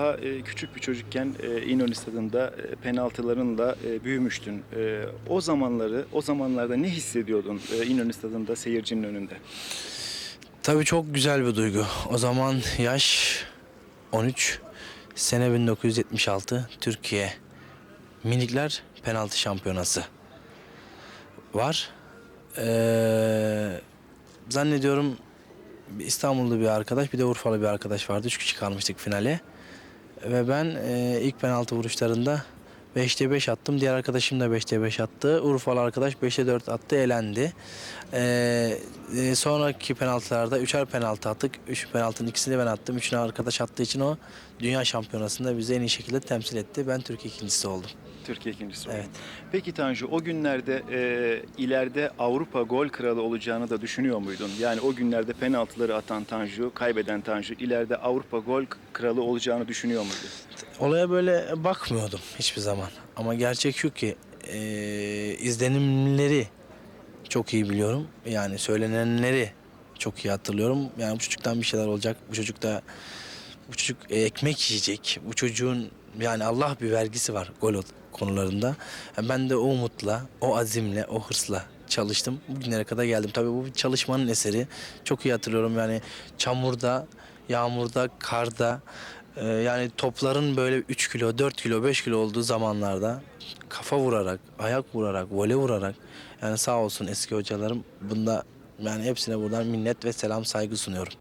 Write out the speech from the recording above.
Daha e, küçük bir çocukken e, İnönü Stadı'nda e, penaltılarınla büyümüştün. O zamanları, o zamanlarda ne hissediyordun İnönü Stadı'nda seyircinin önünde? Tabii çok güzel bir duygu. O zaman yaş 13, sene 1976 Türkiye Minikler Penaltı Şampiyonası var. Ee, zannediyorum bir İstanbullu bir arkadaş bir de Urfalı bir arkadaş vardı. Üç kişi kalmıştık finale. Ve ben e, ilk penaltı vuruşlarında 5'te 5 attım. Diğer arkadaşım da 5'te 5 attı. Urfalı arkadaş 5'te 4 attı, elendi. Ee, e, sonraki penaltılarda üçer penaltı attık. Üç penaltının ikisini ben attım. Üçünü arkadaş attığı için o dünya şampiyonasında bizi en iyi şekilde temsil etti. Ben Türkiye ikincisi oldum. Türkiye ikincisi oldu. Evet. Peki Tanju o günlerde e, ileride Avrupa gol kralı olacağını da düşünüyor muydun? Yani o günlerde penaltıları atan Tanju, kaybeden Tanju ileride Avrupa gol kralı olacağını düşünüyor muydu? Olaya böyle bakmıyordum hiçbir zaman. Ama gerçek şu ki e, izlenimleri çok iyi biliyorum. Yani söylenenleri çok iyi hatırlıyorum. Yani bu çocuktan bir şeyler olacak. Bu çocuk da bu çocuk ekmek yiyecek. Bu çocuğun yani Allah bir vergisi var gol konularında. Yani ben de o umutla, o azimle, o hırsla çalıştım. Bugünlere kadar geldim. Tabii bu bir çalışmanın eseri. Çok iyi hatırlıyorum yani çamurda, yağmurda, karda e, yani topların böyle 3 kilo, 4 kilo, 5 kilo olduğu zamanlarda kafa vurarak, ayak vurarak, vole vurarak yani sağ olsun eski hocalarım bunda yani hepsine buradan minnet ve selam saygı sunuyorum.